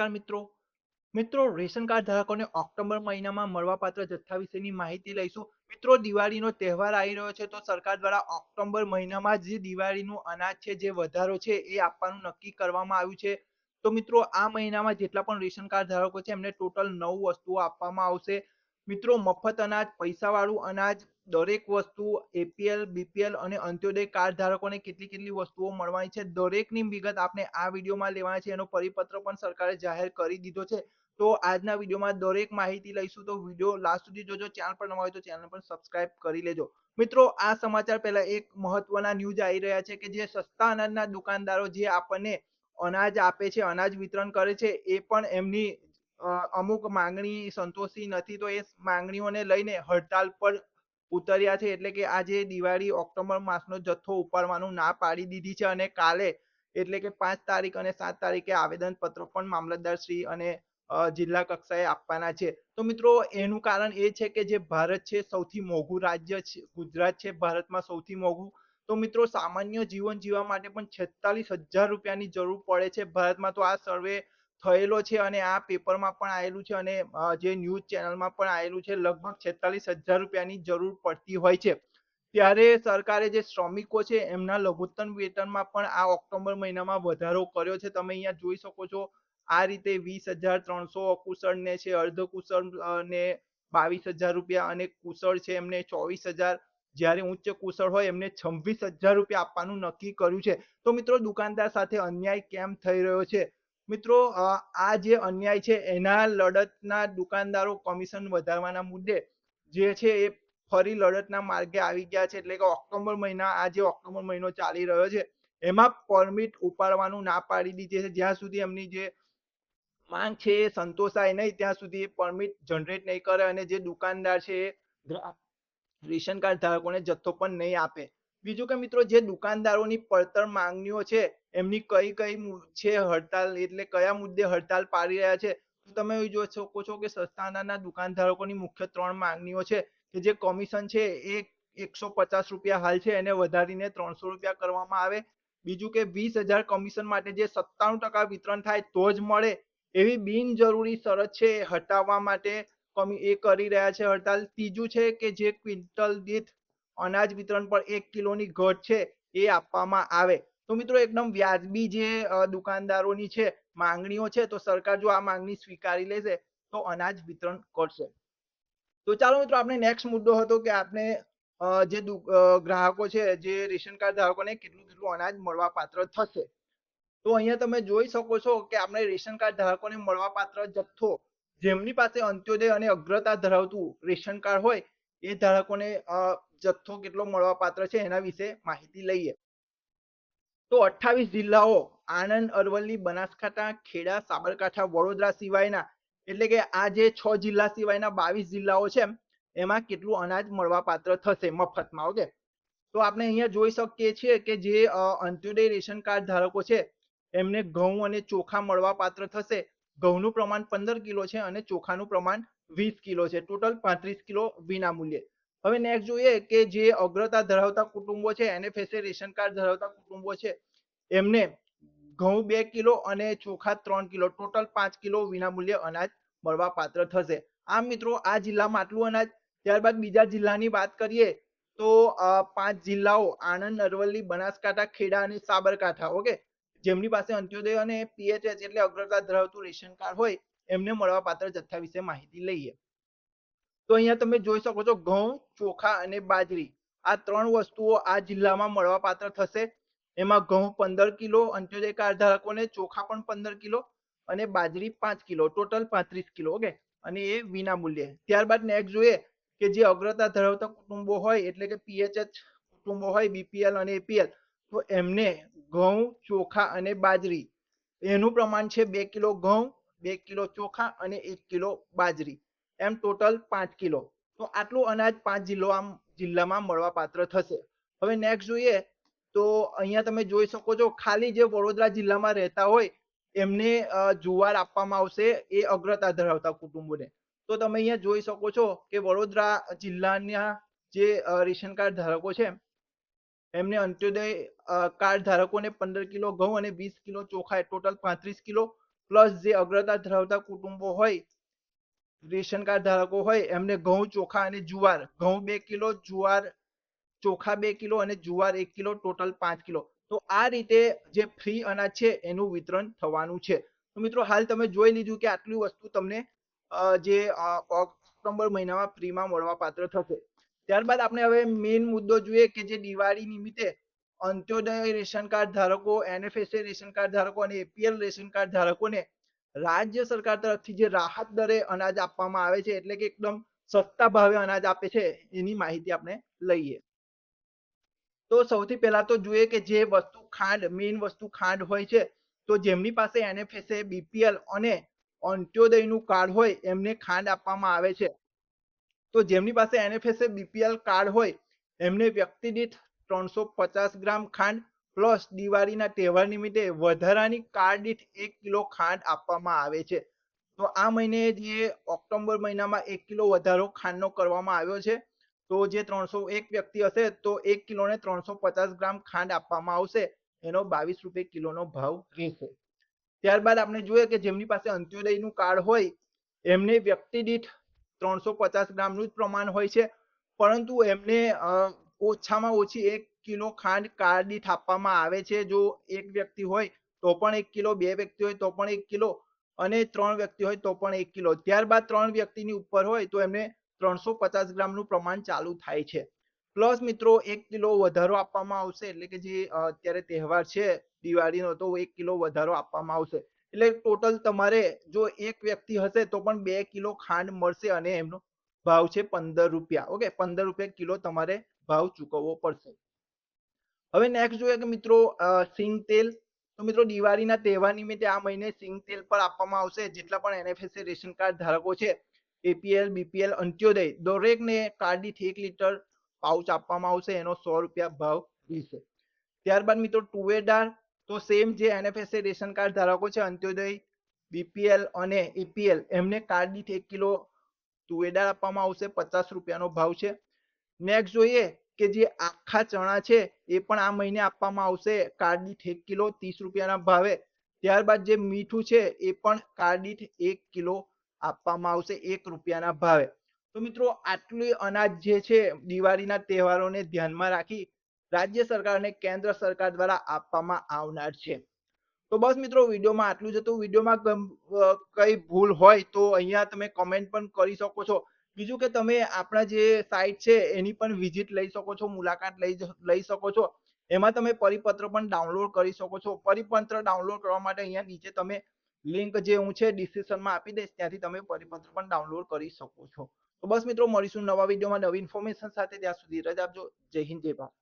નમસ્કાર મિત્રો. મિત્રો, રેશન કાર્ડ ધારકોને ઓક્ટોબર મહિનામાં મળવાપાત્ર જથ્થા વિશેની માહિતી લઈશું. મિત્રો, દિવાળીનો તહેવાર આવી રહ્યો છે તો સરકાર દ્વારા ઓક્ટોબર મહિનામાં જે દિવાળીનું અનાજ છે, જે વધારો છે એ આપવાનું નક્કી કરવામાં આવ્યું છે. તો મિત્રો, આ મહિનામાં જેટલા પણ રેશન કાર્ડ ધારકો છે એમને ટોટલ નવ વસ્તુઓ આપવામાં આવશે. મિત્રો, મફત અનાજ, પૈસાવાળું અનાજ, દરેક વસ્તુ એપીએલ બીપીએલ અને અંત્યોદય કાર્ડ ધારકોને કેટલી કેટલી વસ્તુઓ મળવાની છે. દરેકની વિગત આપણે આ વિડીયોમાં લેવાની છે. એનો પરિપત્ર પણ સરકારે જાહેર કરી દીધો છે. તો આજના વિડીયોમાં દરેક માહિતી લઈશું. તો વીડિયો લાસ્ટ સુધી જોજો. ચેનલ પર નવા હોય તો ચેનલ પણ સબસ્ક્રાઇબ કરી લેજો. મિત્રો, આ સમાચાર પહેલા એક મહત્વના ન્યૂઝ આવી રહ્યા છે કે જે સસ્તા અનાજના દુકાનદારો જે આપણને અનાજ આપે છે, અનાજ વિતરણ કરે છે, એ પણ એમની અમુક માંગણી સંતોષી નથી તો એ માંગણીઓને લઈને હડતાલ પર ઉતર્યા છે એટલે કે આજે દિવાળી ઓક્ટોબર માસનો જથ્થો ઉપાડવાનું ના પાડી દીધી છે અને કાલે એટલે કે પાંચ તારીખ અને સાત તારીખે આવેદન પત્ર પણ મામલતદાર શ્રી અને જિલ્લા કક્ષાએ આપવાના છે. તો મિત્રો એનું કારણ એ છે કે જે ભારત છે સૌથી મોંઘું રાજ્ય છે, ગુજરાત છે ભારતમાં સૌથી મોંઘું. તો મિત્રો સામાન્ય જીવન જીવવા માટે પણ છેતાલીસ હજાર રૂપિયાની જરૂર પડે છે. ભારતમાં તો આ સર્વે થયેલો છે અને આ પેપરમાં પણ આવેલું છે અને જે ન્યૂઝ ચેનલમાં પણ આવેલું છે, લગભગ છેતાલીસ હજાર રૂપિયાની જરૂર પડતી હોય છે. ત્યારે સરકારે જે શ્રમિકો છે, એમના લઘુત્તમ વેતનમાં પણ આ ઓક્ટોબર મહિનામાં વધારો કર્યો છે. તમે અહીંયા જોઈ શકો છો, આ રીતે વીસ હજાર ત્રણસો અકુશળ ને છે અર્ધ કુશળ ને બાવીસ હજાર રૂપિયા અને કુશળ છે, એમને ચોવીસ હજાર. જ્યારે ઉચ્ચ કુશળ હોય, એમને છવ્વીસ હજાર રૂપિયા આપવાનું નક્કી કર્યું છે. તો મિત્રો, દુકાનદાર સાથે અન્યાય કેમ થઈ રહ્યો છે? મિત્રો આ જે અન્યાય છે, એના લડતના દુકાનદારો કમિશન વધારવાના મુદ્દે જે છે એ ફરી લડતના માર્ગે આવી ગયા છે. એટલે કે ઓક્ટોબર મહિના, આ જે ઓક્ટોબર મહિનો ચાલી રહ્યો છે, એમાં પરમિટ ઉપાડવાનું ના પાડી દીધી છે. જ્યાં સુધી એમની જે માંગ છે એ સંતોષાય નહીં, ત્યાં સુધી પરમિટ જનરેટ નહીં કરે અને જે દુકાનદાર છે એ રેશન કાર્ડ ધારકોને જથ્થો પણ નહીં આપે. બીજું કે મિત્રો, જે દુકાનદારોની પડતર માંગણીઓ છે, એમની કઈ કઈ છે હડતાલ, એટલે કયા મુદ્દે હડતાલ પાડી રહ્યા છે તમે જોઈ શકો છો કે સસ્તાના દુકાનધારકોની મુખ્ય ત્રણ માંગણીઓ છે, કે જે કમિશન છે એ એકસો પચાસ રૂપિયા હાલ છે, એને વધારીને ત્રણસો રૂપિયા કરવામાં આવે. બીજું કે વીસ હજાર કમિશન માટે જે સત્તાણું ટકા વિતરણ થાય તો જ મળે. એવી બિનજરૂરી શરત છે એ હટાવવા માટે એ કરી રહ્યા છે હડતાલ. ત્રીજું છે કે જે ક્વિન્ટલ દીઠ અનાજ વિતરણ પર એક કિલોની ઘટ છે, એ આપવામાં આવે. તો મિત્રો એકદમ વ્યાજબી જે દુકાનદારોની છે, માંગણીઓ છે, તો સરકાર જો આ માંગણી સ્વીકારી લેશે, તો અનાજ વિતરણ કરશે. તો ચાલો મિત્રો આપણે નેક્સ્ટ મુદ્દો હતો કે આપણે જે ગ્રાહકો છે, જે રેશન કાર્ડ ધારકોને કેટલું કેટલું અનાજ મળવા પાત્ર થશે. તો અહીંયા તમે જોઈ શકો છો કે આપણે રેશન કાર્ડ ધારકોને મળવા પાત્ર જથ્થો જેમની પાસે અંત્યોદય અને અગ્રતા ધરાવતું રેશન કાર્ડ હોય, એ ધારકોને જથ્થો કેટલો મળવા પાત્ર છે એના વિશે માહિતી લઈએ. તો અઠ્ઠાવીસ જિલ્લાઓ, આણંદ, અરવલ્લી, બનાસકાંઠા, ખેડા, સાબરકાંઠા, વડોદરા સિવાયના, એટલે કે આ જે છ જિલ્લા સિવાયના બાવીસ જિલ્લાઓ છે એમાં કેટલું અનાજ મળવા પાત્ર થશે મફતમાં, ઓકે? તો આપણે અહીંયા જોઈ શકીએ છીએ કે જે અંત્યોદય રેશન કાર્ડ ધારકો છે, એમને ઘઉં અને ચોખા મળવા પાત્ર થશે. ઘઉંનું પ્રમાણ પંદર કિલો છે અને ચોખાનું પ્રમાણ વીસ કિલો છે. ટોટલ પાંત્રીસ કિલો વિના મૂલ્યે હવે નેક્સ્ટ જોઈએ કે જે અગ્રતા ધરાવતા કુટુંબો છે એનએફએસએ રેશન કાર્ડ ધરાવતા કુટુંબો છે, એમને ઘઉં બે કિલો અને ચોખા ત્રણ કિલો ટોટલ પાંચ કિલો વિનામૂલ્ય અનાજ મળવા પાત્ર થશે. આમ મિત્રો, આ જિલ્લામાં આટલું અનાજ, ત્યારબાદ બીજા જિલ્લાની વાત કરીએ, તો પાંચ જિલ્લાઓ આણંદ, અરવલ્લી, બનાસકાંઠા, ખેડા અને સાબરકાંઠા, ઓકે? જેમની પાસે અંત્યોદય અને પીએચએચ એટલે અગ્રતા ધરાવતું રેશન કાર્ડ હોય, એમને મળવા પાત્ર જથ્થા વિશે માહિતી લઈએ. તો અહીંયા તમે જોઈ શકો છો ઘઉં, ચોખા અને બાજરી. આ ત્રણ વસ્તુઓ આ જિલ્લામાં મળવાપાત્ર થશે. એમાં ઘઉં પંદર કિલો, અંત્યોદય કાર્ડ ધારકોને ચોખા પણ પંદર કિલો અને બાજરી પાંચ કિલો. ટોટલ પાંત્રીસ કિલો, ઓકે? અને એ વિના મૂલ્યે ત્યારબાદ નેક્સ્ટ જોઈએ કે જે અગ્રતા ધરાવતા કુટુંબો હોય, એટલે કે પીએચએચ કુટુંબો હોય બીપીએલ અને એપીએલ તો એમને ઘઉં, ચોખા અને બાજરી. એનું પ્રમાણ છે બે કિલો ઘઉં, બે કિલો ચોખા અને એક કિલો બાજરી. એમ ટોટલ પાંચ કિલો. તો આટલું અનાજ પાંચ જિલ્લો આમ જિલ્લામાં મળવા પાત્ર થશે. હવે નેક્સ્ટ જોઈએ તો અહીંયા તમે જોઈ શકો છો ખાલી જે વડોદરા જિલ્લામાં રહેતા હોય એમને જુવાર આપવામાં આવશે એ અગ્રતા ધરાવતા કુટુંબોને. તો તમે અહીંયા જોઈ શકો છો કે વડોદરા જિલ્લાના જે રેશન કાર્ડ ધારકો છે, એમને અંત્યોદય કાર્ડ ધારકોને પંદર કિલો ઘઉં અને વીસ કિલો ચોખા ટોટલ પાંત્રીસ કિલો, પ્લસ જે અગ્રતા ધરાવતા કુટુંબો હોય રેશન કાર્ડ ધારકો હોય, એમને ઘઉં, ચોખા અને જુવાર, ઘઉં બે કિલો, જુવાર, ચોખા બે કિલો અને જુવાર એક કિલો, ટોટલ પાંચ કિલો. તો આ રીતે જે ફ્રી અનાજ છે, એનું વિતરણ થવાનું છે. તો મિત્રો, હાલ તમે જોઈ લીધું કે આટલી વસ્તુ તમને જે ઓક્ટોમ્બર મહિનામાં ફ્રીમાં મળવા પાત્ર થશે. ત્યારબાદ આપણે હવે મેઇન મુદ્દો જોઈએ કે જે દિવાળી નિમિત્તે અંત્યોદય રેશન કાર્ડ ધારકો એનએફએસએ રેશન કાર્ડ ધારકો અને એપીએલ રેશન કાર્ડ ધારકોને રાજ્ય સરકાર તરફથી જે રાહત દરે અનાજ આપવામાં આવે છે, એટલે કે એકદમ સસ્તા ભાવે અનાજ આપે છે, એની માહિતી આપણે લઈએ. તો સૌથી પહેલા તો જોઈએ કે જે વસ્તુ ખાંડ મેઇન વસ્તુ ખાંડ હોય છે, તો જેમની પાસે એનએફએસએ બીપીએલ અને અંત્યોદયનું કાર્ડ હોય, એમને ખાંડ આપવામાં આવે છે. તો જેમની પાસે એનએફએસએ બીપીએલ કાર્ડ હોય, એમને વ્યક્તિ દીઠ ત્રણસો પચાસ ગ્રામ ખાંડ પ્લસ દિવાળીના તહેવાર નિમિત્તે વધારાની કાર્ડ દીઠ એક કિલો ખાંડ આપવામાં આવે છે. તો આ મહિને જે ઓક્ટોબર મહિનામાં એક કિલો વધારો ખાંડનો કરવામાં આવ્યો છે. તો જે ત્રણસો એક વ્યક્તિ હશે તો એક કિલો ને ત્રણસો પચાસ ગ્રામ ખાંડ આપવામાં આવશે. એનો બાવીસ રૂપિયા કિલોનો ભાવ રહેશે. ત્યારબાદ આપણે જોઈએ કે જેમની પાસે અંત્યોદયનું કાર્ડ હોય, એમને વ્યક્તિ દીઠ ત્રણસો પચાસ ગ્રામનું જ પ્રમાણ હોય છે. પરંતુ એમને ઓછામાં ઓછી એક કિલો ખાંડ દીઠ આપવામાં આવે છે. જો એક વ્યક્તિ હોય તો પણ એક કિલો, બે વ્યક્તિ હોય તો પણ એક કિલો અને ત્રણ વ્યક્તિ હોય તો પણ એક કિલો. ત્યારબાદ ત્રણ વ્યક્તિની ઉપર હોય તો એમને ત્રણસો પચાસ ગ્રામનું પ્રમાણ ચાલુ થાય છે. પ્લસ મિત્રો એક કિલો વધારો આપવામાં આવશે. એટલે કે જે અત્યારે તહેવાર છે, દિવાળીનો, તો એક કિલો વધારો આપવામાં આવશે. એટલે ટોટલ તમારે જો એક વ્યક્તિ હશે તો પણ બે કિલો ખાંડ મળશે અને એમનો ભાવ છે પંદર રૂપિયા. ઓકે? પંદર રૂપિયા કિલો તમારે ભાવ ચૂકવવો પડશે. હવે નેક્સ્ટ જોઈએ કે મિત્રો સિંગ તેલ તો મિત્રો, દિવાળીના તહેવાર નિમિત્તે આ મહિને સિંગ તેલ પર આપવામાં આવશે, જેટલા પણ એનએફએસએ રેશન કાર્ડ ધારકો છે એપીએલ બીપીએલ અંત્યોદય, દરેકને કાર્ડ એક લીટર પાઉચ આપવામાં આવશે, એનો સો રૂપિયા ભાવ રહેશે. ત્યારબાદ મિત્રો, તુવેર તો સેમ જે એનએફએસએ રેશન કાર્ડ ધારકો છે, અંત્યોદય બીપીએલ અને એપીએલ એમને કાર્ડ એક કિલો તુવેર આપવામાં આવશે, પચાસ રૂપિયાનો ભાવ છે. નેક્સ્ટ જોઈએ કે જે આખા ચણા છે, એ પણ આ મહિને આપવામાં આવશે. કારડીઠ એક કિલો ત્રીસ રૂપિયાના ભાવે. ત્યારબાદ જે મીઠું છે, એ પણ કાર્ડ એક કિલો આપવામાં આવશે, એક રૂપિયાના ભાવે. તો મિત્રો, આટલું અનાજ જે છે, દિવાળીના તહેવારોને ધ્યાનમાં રાખી રાજ્ય સરકાર અને કેન્દ્ર સરકાર દ્વારા આપવામાં આવનાર છે. તો બસ મિત્રો, વિડીયોમાં આટલું જ હતું. વિડીયોમાં કઈ ભૂલ હોય તો અહીંયા તમે કોમેન્ટ પણ કરી શકો છો. બીજું કે તમે આપણા જે સાઇટ છે, એની પણ વિઝિટ લઈ શકો છો, મુલાકાત લઈ લઈ શકો છો. એમાં તમે પરિપત્ર પણ ડાઉનલોડ કરી શકો છો. પરિપત્ર ડાઉનલોડ કરવા માટે અહીંયા નીચે તમે લિંક જે હું છે ડિસ્ક્રિપ્શનમાં આપી દઈશ, ત્યાંથી તમે પરિપત્ર પણ ડાઉનલોડ કરી શકો છો. તો બસ મિત્રો, મળીશું નવા વિડીયોમાં નવી ઇન્ફોર્મેશન સાથે. ત્યાં સુધી રજા આપજો. જય હિન્દ, જય ભારત.